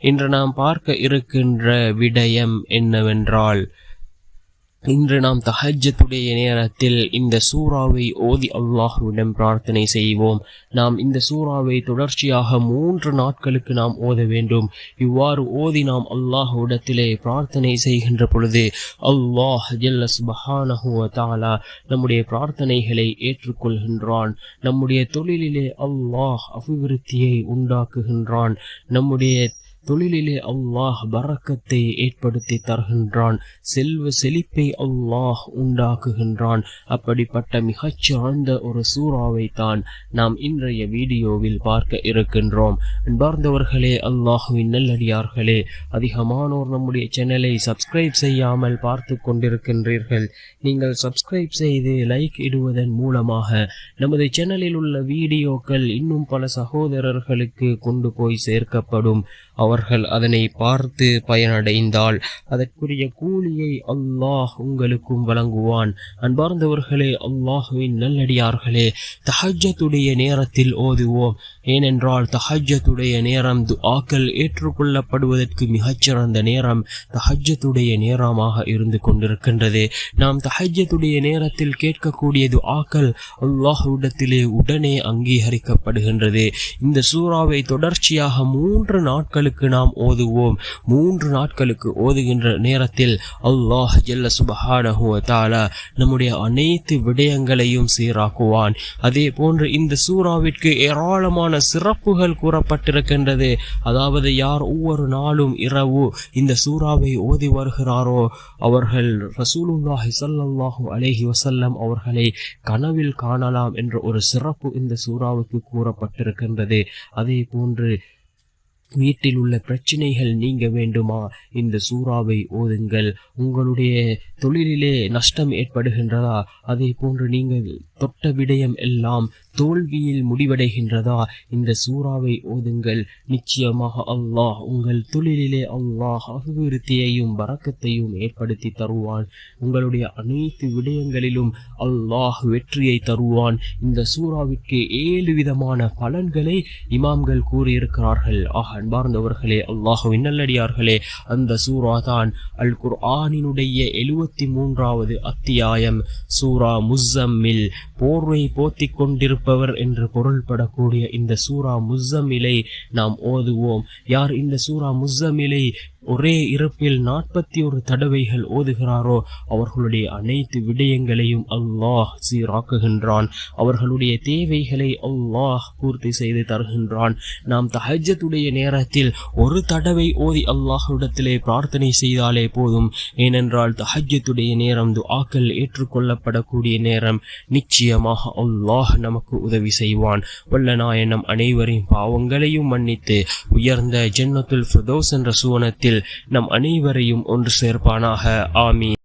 இன்று நாம் பார்க்க இருக்கின்ற விடயம் என்னவென்றால் இன்று நாம் தஹஜத்துடைய நேரத்தில் இந்த சூறாவை ஓதி அல்லாஹுவிடம் பிரார்த்தனை செய்வோம். நாம் இந்த சூறாவை தொடர்ச்சியாக மூன்று நாட்களுக்கு நாம் ஓத வேண்டும். இவ்வாறு ஓதி நாம் அல்லாஹுவிடத்திலே பிரார்த்தனை செய்கின்ற பொழுது அல்லாஹ் தாலா நம்முடைய பிரார்த்தனைகளை ஏற்றுக்கொள்கின்றான். நம்முடைய தொழிலிலே அல்லாஹ் அபிவிருத்தியை உண்டாக்குகின்றான். நம்முடைய தொழிலிலே அல்லாஹ் பறக்கத்தை ஏற்படுத்தி தருகின்றான். செல்வ செழிப்பை அல்லாஹ் உண்டாக்குகின்றான். அப்படிப்பட்ட மிகச்சிறந்த ஒரு சூறாவை தான் நாம் இன்றைய வீடியோவில் பார்க்க இருக்கின்றோம். அன்பார்ந்தவர்களே அல்லாஹுவின் நல்லடியார்களே அதிகமானோர் நம்முடைய சேனலை சப்ஸ்கிரைப் செய்யாமல் பார்த்து கொண்டிருக்கின்றீர்கள். நீங்கள் சப்ஸ்கிரைப் செய்து லைக் இடுவதன் மூலமாக நமது சேனலில் உள்ள வீடியோக்கள் இன்னும் பல சகோதரர்களுக்கு கொண்டு போய் சேர்க்கப்படும். அவர் அவர்கள் அதனை பார்த்து பயனடைந்தால் அதற்குரிய கூலியை அல்லாஹ் உங்களுக்கும் வழங்குவான். அன்பார்ந்தவர்களே அல்லாஹுவின் நல்லடியார்களே தஹஜத்துடைய நேரத்தில் ஓதுவோம். ஏனென்றால் தஹஜத்துடைய நேரம் துஆக்கள் ஏற்றுக்கொள்ளப்படுவதற்கு மிகச்சிறந்த நேரம் தஹஜத்துடைய நேரமாக இருந்து கொண்டிருக்கின்றது. நாம் தஹஜத்துடைய நேரத்தில் கேட்கக்கூடிய துஆக்கள் அல்லாஹுவிடத்திலே உடனே அங்கீகரிக்கப்படுகின்றது. இந்த சூறாவை தொடர்ச்சியாக மூன்று நாட்களுக்கு நாம் ஓதுவோம். மூன்று நாட்களுக்கு ஓதுகின்ற நேரத்தில் அல்லாஹ் ஜல்ல சுபஹானஹுவ நம்முடைய அனைத்து விடயங்களையும் சீராக்குவான். அதே போன்று இந்த சூறாவிற்கு ஏராளமான சிறப்புகள் கூறப்பட்டிருக்கின்றது. அதாவது யார் ஒவ்வொரு நாளும் இரவு இந்த சூறாவை ஓதி வருகிறாரோ அவர்கள் ரசூலுல்லாஹி சல்லாஹூ அலேஹி வசல்லம் அவர்களை கனவில் காணலாம் என்ற ஒரு சிறப்பு இந்த சூறாவுக்கு கூறப்பட்டிருக்கின்றது. அதே போன்று வீட்டில் உள்ள பிரச்சனைகள் நீங்க வேண்டுமா? இந்த சூறாவை ஓதுங்கள். உங்களுடைய தொழிலிலே நஷ்டம் ஏற்படுகின்றதா? அதே போன்று நீங்கள் தொட்ட விடயம் எல்லாம் தோல்வியில் முடிவடைகின்றதா? இந்த சூறாவை ஓதுங்கள். நிச்சயமாக அல்லாஹ் உங்கள் தொழிலிலே அல்லாஹ் அபிவிருத்தியையும் வரக்கத்தையும் ஏற்படுத்தி தருவான். உங்களுடைய அனைத்து விடயங்களிலும் அல்லாஹ் வெற்றியை தருவான். இந்த சூறாவிற்கு ஏழு விதமான பலன்களை இமாம்கள் கூறியிருக்கிறார்கள். ஆக அன்பார்ந்தவர்களே அல்லாஹுவின் நல்லடியார்களே அந்த சூரா தான் அல் குர் ஆனினுடைய எழுபத்தி மூன்றாவது அத்தியாயம். சூரா முஸ்ஸம்மில் போர்வை போத்திக் கொண்டிருப்பவர் என்று பொருள்படக்கூடிய இந்த சூரா முஸ்ஸம்மிலை நாம் ஓதுவோம். யார் இந்த சூரா முஸ்ஸம்மிலை ஒரே இருப்பில் நாற்பத்தி ஒரு தடவைகள் ஓதுகிறாரோ அவர்களுடைய அனைத்து விடயங்களையும் அல்லாஹ் சீராக்குகின்றான். அவர்களுடைய தேவைகளை அல்லாஹ் பூர்த்தி செய்து தருகின்றான். நாம் தஹஜத்துடைய நேரத்தில் ஒரு தடவை ஓதி அல்லாஹுடத்திலே பிரார்த்தனை செய்தாலே போதும். ஏனென்றால் தஹஜத்துடைய நேரம் துஆக்கள் ஏற்றுக்கொள்ளப்படக்கூடிய நேரம். நிச்சயமாக அல்லாஹ் நமக்கு உதவி செய்வான். வல்ல நாயனம் அனைவரின் பாவங்களையும் மன்னித்து உயர்ந்த ஜென்னத்துல் ஃபிரதோஸ் என்ற சுவனத்தில் நம் அனைவரையும் ஒன்று சேர்ப்பானாக. ஆமீன்.